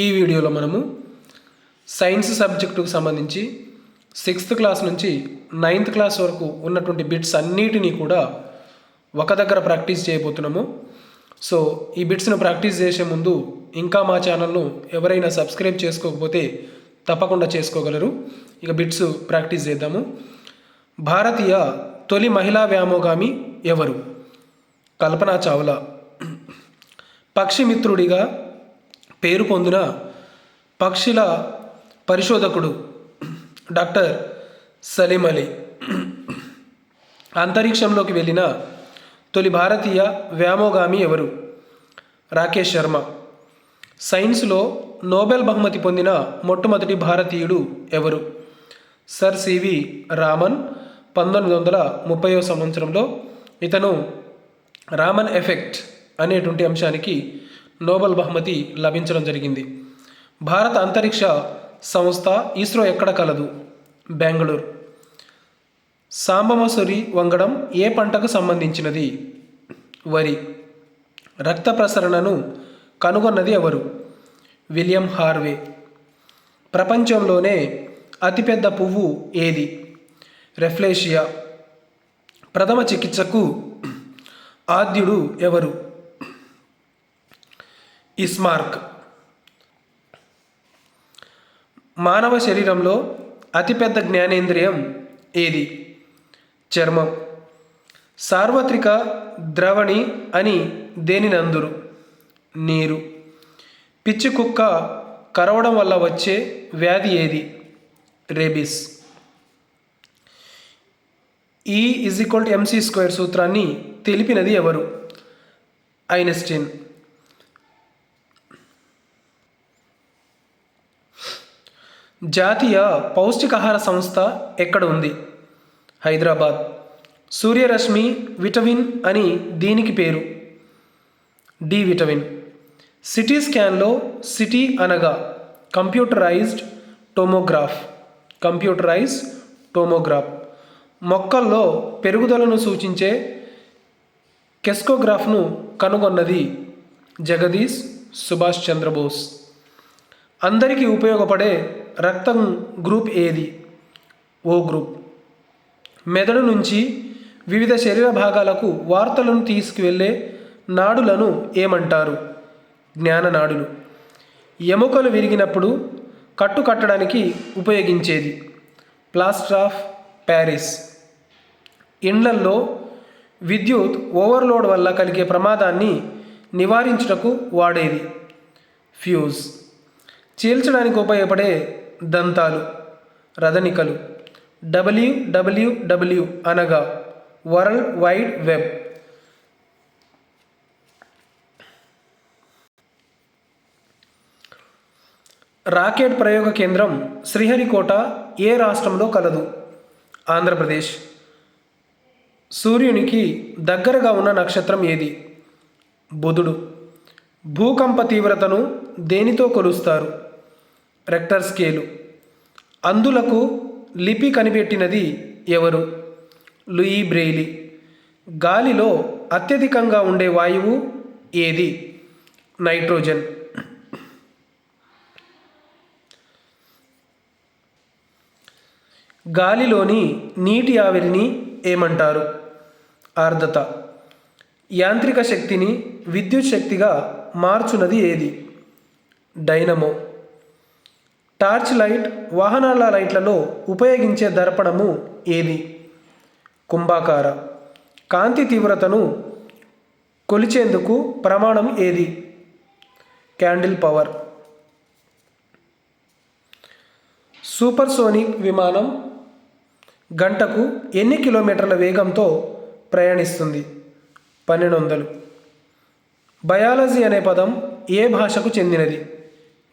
ఈ వీడియోలో మనము సైన్స్ సబ్జెక్టుకు సంబంధించి సిక్స్త్ క్లాస్ నుంచి నైన్త్ క్లాస్ వరకు ఉన్నటువంటి బిట్స్ అన్నిటినీ కూడా ఒక దగ్గర ప్రాక్టీస్ చేయబోతున్నాము. సో ఈ బిట్స్ను ప్రాక్టీస్ చేసే ముందు ఇంకా మా ఛానల్ను ఎవరైనా సబ్స్క్రైబ్ చేసుకోకపోతే తప్పకుండా చేసుకోగలరు. ఇక బిట్స్ ప్రాక్టీస్ చేద్దాము. భారతీయ తొలి మహిళా వ్యామోగామి ఎవరు? కల్పనా చావ్లా. పక్షిమిత్రుడిగా పేరు పొందిన పక్షుల పరిశోధకుడు డాక్టర్ సలీం అలీ. అంతరిక్షంలోకి వెళ్ళిన తొలి భారతీయ వ్యామోగామి ఎవరు? రాకేష్ శర్మ. సైన్స్లో నోబెల్ బహుమతి పొందిన మొట్టమొదటి భారతీయుడు ఎవరు? Sir C V Raman. పంతొమ్మిది వందల ముప్పైవ సంవత్సరంలో ఇతను రామన్ ఎఫెక్ట్ అనేటువంటి అంశానికి నోబెల్ బహుమతి లభించడం జరిగింది. భారత అంతరిక్ష సంస్థ ఇస్రో ఎక్కడ కలదు? బెంగళూరు. సాంబమసూరి వంగడం ఏ పంటకు సంబంధించినది? వరి. రక్త ప్రసరణను కనుగొన్నది ఎవరు? William Harvey. ప్రపంచంలోనే అతిపెద్ద పువ్వు ఏది? రెఫ్లేషియా. ప్రథమ చికిత్సకు ఆద్యుడు ఎవరు? ఇస్మార్క్. మానవ శరీరంలో అతిపెద్ద జ్ఞానేంద్రియం ఏది? చర్మం. సార్వత్రిక ద్రవణి అని దేనినందురు? నీరు. పిచ్చి కుక్క కరవడం వల్ల వచ్చే వ్యాధి ఏది? Rabies. E is equal to M C square సూత్రాన్ని తెలిపినది ఎవరు? ఐన్స్టీన్. జాతీయ పౌష్టికాహార సంస్థ ఎక్కడ ఉంది? హైదరాబాద్. సూర్యరశ్మి విటమిన్ అని దీనికి పేరు. D vitamin. సిటీ స్కాన్లో సిటీ అనగా కంప్యూటరైజ్డ్ టోమోగ్రాఫ్. Computerise tomograph. మొక్కల్లో పెరుగుదలను సూచించే కెస్కోగ్రాఫ్ను కనుగొన్నది జగదీష్ సుభాష్ చంద్రబోస్. అందరికీ ఉపయోగపడే రక్తం గ్రూప్ ఏది? O group. మెదడు నుంచి వివిధ శరీర భాగాలకు వార్తలను తీసుకువెళ్ళే నాడులను ఏమంటారు? జ్ఞాననాడులు ఎముకలు విరిగినప్పుడు కట్టు కట్టడానికి ఉపయోగించేది ప్లాస్టర్ ఆఫ్ ప్యారిస్. ఇండ్లల్లో విద్యుత్ ఓవర్లోడ్ వల్ల కలిగే ప్రమాదాన్ని నివారించుటకు వాడేది. ఫ్యూజ్. చీల్చడానికి ఉపయోగపడే దంతాలు రదనికలు డబ్ల్యూడబ్ల్యూడబ్ల్యూ అనగా వరల్డ్ వైడ్ వెబ్. రాకెట్ ప్రయోగ కేంద్రం శ్రీహరికోట ఏ రాష్ట్రంలో కలదు? ఆంధ్రప్రదేశ్. సూర్యునికి దగ్గరగా ఉన్న నక్షత్రం ఏది? బుధుడు. భూకంప తీవ్రతను దేనితో కొలుస్తారు? రెక్టర్ స్కేలు అందులకు లిపి కనిపెట్టినది ఎవరు? లూయి బ్రెయిలీ గాలిలో అత్యధికంగా ఉండే వాయువు ఏది? నైట్రోజన్ గాలిలోని నీటి ఆవిరిని ఏమంటారు? ఆర్ద్రత. యాంత్రిక శక్తిని విద్యుత్ శక్తిగా మార్చున్నది ఏది? డైనమో టార్చ్ లైట్ వాహనాల లైట్లలో ఉపయోగించే దర్పణము ఏది? కుంభాకార. కాంతి తీవ్రతను కొలిచేందుకు ప్రమాణం ఏది? Candle power. సూపర్సోనిక్ విమానం గంటకు ఎన్ని కిలోమీటర్ల వేగంతో ప్రయాణిస్తుంది? పన్నెండు వందలు బయాలజీ అనే పదం ఏ భాషకు చెందినది?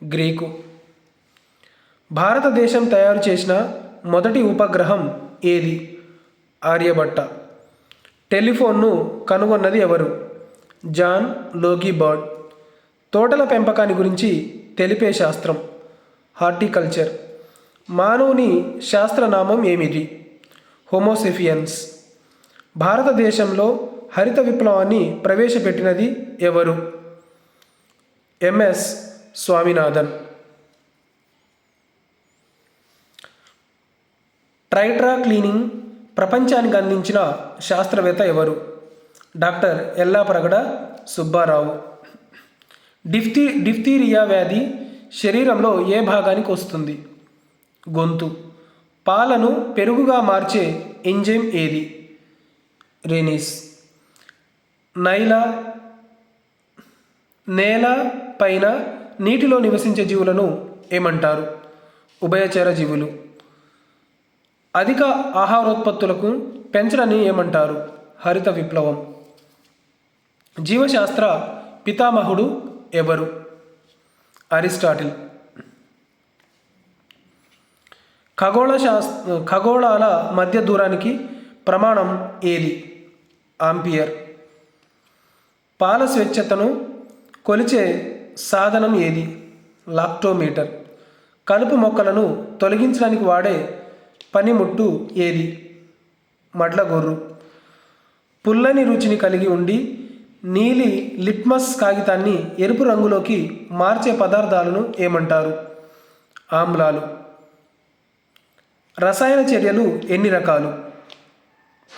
గ్రీకు. భారతదేశం తయారు చేసిన మొదటి ఉపగ్రహం ఏది? ఆర్యభట్ట. టెలిఫోన్ను కనుగొన్నది ఎవరు? జాన్ లోగి బర్డ్ తోటల పెంపకాన్ని గురించి తెలిపే శాస్త్రం. హార్టికల్చర్. మానవుని శాస్త్రనామం ఏమిటి? హోమోసిఫియన్స్. భారతదేశంలో హరిత విప్లవాన్ని ప్రవేశపెట్టినది ఎవరు? ఎంఎస్ స్వామినాథన్. ట్రైట్రా క్లీనింగ్ ప్రపంచానికి అందించిన శాస్త్రవేత్త ఎవరు? డాక్టర్ ఎల్లాప్రగడ సుబ్బారావు. డిఫ్తి డిఫ్తీరియా వ్యాధి శరీరంలో ఏ భాగానికి వస్తుంది? గొంతు. పాలను పెరుగుగా మార్చే ఎంజైమ్ ఏది? రెనీస్. నైల నేల పైన నీటిలో నివసించే జీవులను ఏమంటారు? ఉభయచర జీవులు. అధిక ఆహారోత్పత్తులకు పెంచడాన్ని ఏమంటారు? హరిత విప్లవం. జీవశాస్త్ర పితామహుడు ఎవరు? అరిస్టాటిల్. ఖగోళ శాస్ ఖగోళాల మధ్య దూరానికి ప్రమాణం ఏది? ఆంపియర్. పాల స్వచ్ఛతను కొలిచే సాధనం ఏది? లాక్టోమీటర్. కలుపు మొక్కలను తొలగించడానికి వాడే పనిముట్టు ఏది? మడ్లగొర్రు పుల్లని రుచిని కలిగి ఉండి నీలి లిట్మస్ కాగితాన్ని ఎరుపు రంగులోకి మార్చే పదార్థాలను ఏమంటారు? ఆమ్లాలు. రసాయన చర్యలు ఎన్ని రకాలు?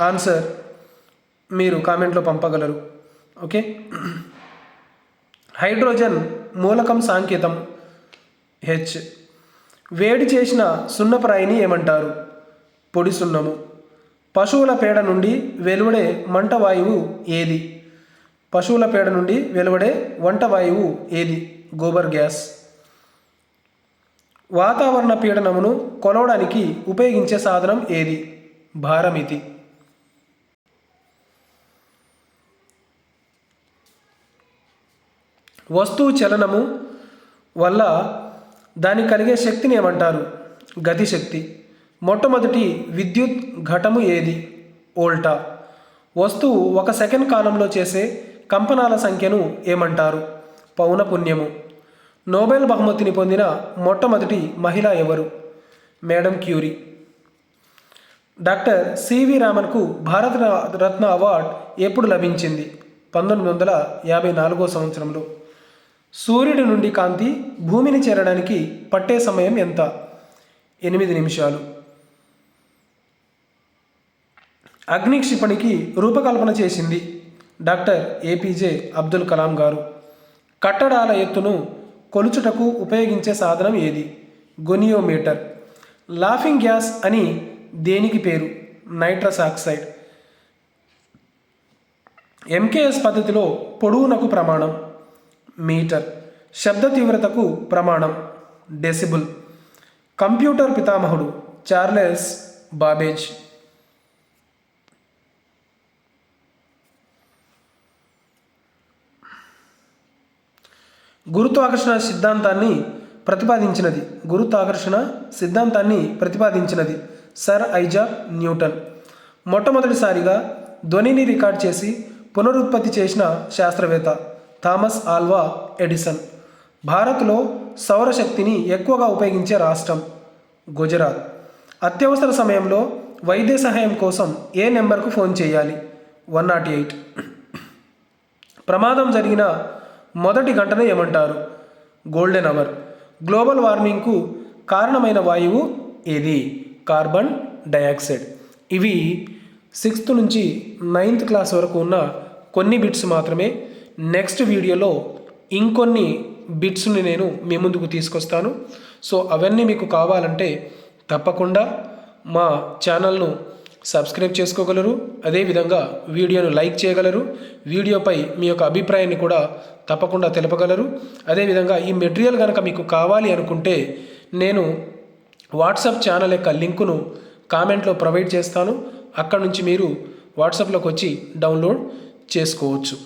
ఆన్సర్ మీరు కామెంట్లో పంపగలరు. ఓకే? హైడ్రోజన్ మూలకం సాంకేతం. హెచ్. వేడి చేసిన సున్నప్రాయిని ఏమంటారు? పొడి సున్నము. పశువుల పేడ నుండి వెలువడే మంట వాయువు ఏది? పశువుల పేడ నుండి వెలువడే వంట వాయువు ఏది? గోబర్ గ్యాస్. వాతావరణ పీడనమును కొలవడానికి ఉపయోగించే సాధనం ఏది? భారమితి. వస్తువు చలనము వల్ల దానికి కలిగే శక్తిని ఏమంటారు? గతిశక్తి. మొట్టమొదటి విద్యుత్ ఘటము ఏది? ఓల్టా వస్తువు ఒక సెకండ్ కాలంలో చేసే కంపనాల సంఖ్యను ఏమంటారు? పౌనపుణ్యము. నోబెల్ బహుమతిని పొందిన మొట్టమొదటి మహిళ ఎవరు? Madam Curie. Doctor C V రామన్కు Bharat Ratna award ఎప్పుడు లభించింది? పంతొమ్మిది వందల యాభై నాలుగో సంవత్సరంలో. సూర్యుడి నుండి కాంతి భూమిని చేరడానికి పట్టే సమయం ఎంత? ఎనిమిది నిమిషాలు. అగ్ని క్షిపణికి రూపకల్పన చేసింది డాక్టర్ ఏపీజే అబ్దుల్ కలాం గారు. కట్టడాల ఎత్తును కొలుచుటకు ఉపయోగించే సాధనం ఏది? గొనియోమీటర్. లాఫింగ్ గ్యాస్ అని దేనికి పేరు? Nitrous oxide. ఎంకేఎస్ పద్ధతిలో పొడవునకు ప్రమాణం. మీటర్. శబ్ద తీవ్రతకు ప్రమాణం. డెసిబుల్. కంప్యూటర్ పితామహుడు చార్లెస్ బాబేజ్. గురుత్వాకర్షణ సిద్ధాంతాన్ని ప్రతిపాదించినది. గురుత్వాకర్షణ సిద్ధాంతాన్ని ప్రతిపాదించినది సర్ ఐజాక్ న్యూటన్. మొట్టమొదటిసారిగా ధ్వనిని రికార్డ్ చేసి పునరుత్పత్తి చేసిన శాస్త్రవేత్త. Thomas Alva Edison. భారత్లో సౌరశక్తిని ఎక్కువగా ఉపయోగించే రాష్ట్రం గుజరాత్. అత్యవసర సమయంలో వైద్య సహాయం కోసం ఏ నెంబర్కు ఫోన్ చేయాలి? One nought eight. ప్రమాదం జరిగిన మొదటి గంటనే ఏమంటారు? Golden hour. గ్లోబల్ వార్మింగ్కు కారణమైన వాయువు ఏది? Carbon dioxide. ఇవి సిక్స్త్ నుంచి నైన్త్ క్లాస్ వరకు ఉన్న కొన్ని బిట్స్ మాత్రమే నెక్స్ట్ వీడియోలో ఇంకొన్ని బిట్స్ని నేను మీ ముందుకు తీసుకొస్తాను. సో అవన్నీ మీకు కావాలంటే తప్పకుండా మా ఛానల్ను సబ్స్క్రైబ్ చేసుకోగలరు. అదేవిధంగా వీడియోను లైక్ చేయగలరు. వీడియోపై మీ యొక్క అభిప్రాయాన్ని కూడా తప్పకుండా తెలపగలరు. అదేవిధంగా ఈ మెటీరియల్ కనుక మీకు కావాలి అనుకుంటే నేను వాట్సాప్ ఛానల్ యొక్క లింకును కామెంట్లో ప్రొవైడ్ చేస్తాను. అక్కడ నుంచి మీరు వాట్సాప్లోకి వచ్చి డౌన్లోడ్ చేసుకోవచ్చు.